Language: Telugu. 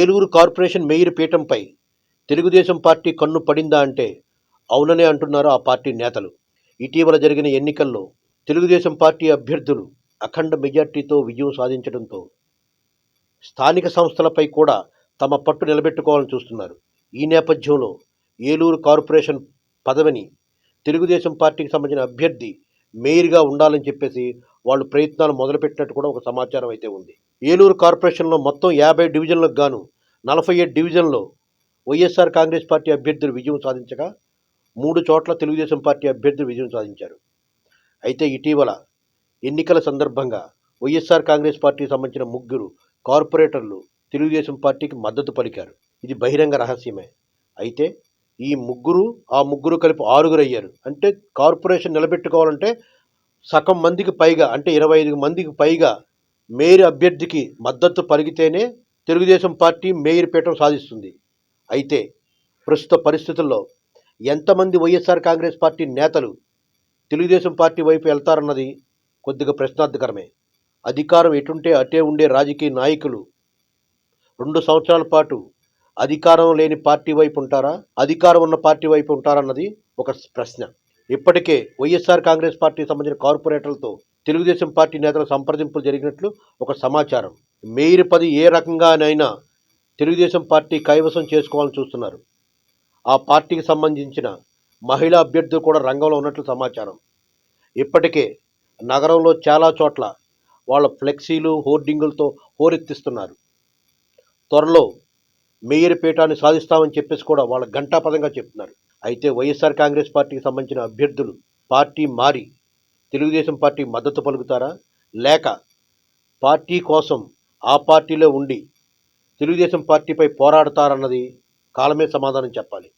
ఏలూరు కార్పొరేషన్ మేయర్ పీఠంపై తెలుగుదేశం పార్టీ కన్ను పడిందా అంటే అవుననే అంటున్నారు ఆ పార్టీ నేతలు. ఇటీవల జరిగిన ఎన్నికల్లో తెలుగుదేశం పార్టీ అభ్యర్థులు అఖండ మెజార్టీతో విజయం సాధించడంతో స్థానిక సంస్థలపై కూడా తమ పట్టు నిలబెట్టుకోవాలని చూస్తున్నారు. ఈ నేపథ్యంలో ఏలూరు కార్పొరేషన్ పదవిని తెలుగుదేశం పార్టీకి సంబంధించిన అభ్యర్థి మేయర్గా ఉండాలని చెప్పేసి వాళ్ళు ప్రయత్నాలు మొదలుపెట్టినట్టు కూడా ఒక సమాచారం అయితే ఉంది. ఏలూరు కార్పొరేషన్లో మొత్తం యాభై డివిజన్లకు గాను నలభై ఏడు డివిజన్లో వైఎస్ఆర్ కాంగ్రెస్ పార్టీ అభ్యర్థులు విజయం సాధించగా మూడు చోట్ల తెలుగుదేశం పార్టీ అభ్యర్థులు విజయం సాధించారు. అయితే ఇటీవల ఎన్నికల సందర్భంగా వైఎస్ఆర్ కాంగ్రెస్ పార్టీకి సంబంధించిన ముగ్గురు కార్పొరేటర్లు తెలుగుదేశం పార్టీకి మద్దతు పలికారు. ఇది బహిరంగ రహస్యమే. అయితే ఈ ముగ్గురు ఆ ముగ్గురు కలిపి ఆరుగురు అయ్యారు. అంటే కార్పొరేషన్ నిలబెట్టుకోవాలంటే సగం మందికి పైగా అంటే ఇరవై ఐదు మందికి పైగా మేయర్ అభ్యర్థికి మద్దతు పలిగితేనే తెలుగుదేశం పార్టీ మేయర్ పీఠం సాధిస్తుంది. అయితే ప్రస్తుత పరిస్థితుల్లో ఎంతమంది వైఎస్ఆర్ కాంగ్రెస్ పార్టీ నేతలు తెలుగుదేశం పార్టీ వైపు వెళ్తారన్నది కొద్దిగా ప్రశ్నార్థకరమే. అధికారం ఎటుంటే అటే ఉండే రాజకీయ నాయకులు రెండు సంవత్సరాల పాటు అధికారం లేని పార్టీ వైపు ఉంటారా? అధికారం ఉన్న పార్టీ వైపు ఉంటారన్నది ఒక ప్రశ్న. ఇప్పటికే వైఎస్ఆర్ కాంగ్రెస్ పార్టీకి సంబంధించిన కార్పొరేటర్లతో తెలుగుదేశం పార్టీ నేతల సంప్రదింపులు జరిగినట్లు ఒక సమాచారం. మేయర్ పది ఏ రకంగానైనా తెలుగుదేశం పార్టీ కైవసం చేసుకోవాలని చూస్తున్నారు. ఆ పార్టీకి సంబంధించిన మహిళా అభ్యర్థులు కూడా రంగంలో ఉన్నట్లు సమాచారం. ఇప్పటికే నగరంలో చాలా చోట్ల వాళ్ళ ఫ్లెక్సీలు హోర్డింగులతో హోరెత్తిస్తున్నారు. త్వరలో మేయర్ పీఠాన్ని సాధిస్తామని చెప్పేసి కూడా వాళ్ళ ఘంటాపదంగా చెప్తున్నారు. అయితే వైఎస్ఆర్ కాంగ్రెస్ పార్టీకి సంబంధించిన అభ్యర్థులు పార్టీ మారి తెలుగుదేశం పార్టీ మద్దతు పలుకుతారా? లేక పార్టీ కోసం ఆ పార్టీలో ఉండి తెలుగుదేశం పార్టీపై పోరాడతారన్నది కాలమే సమాధానం చెప్పాలి.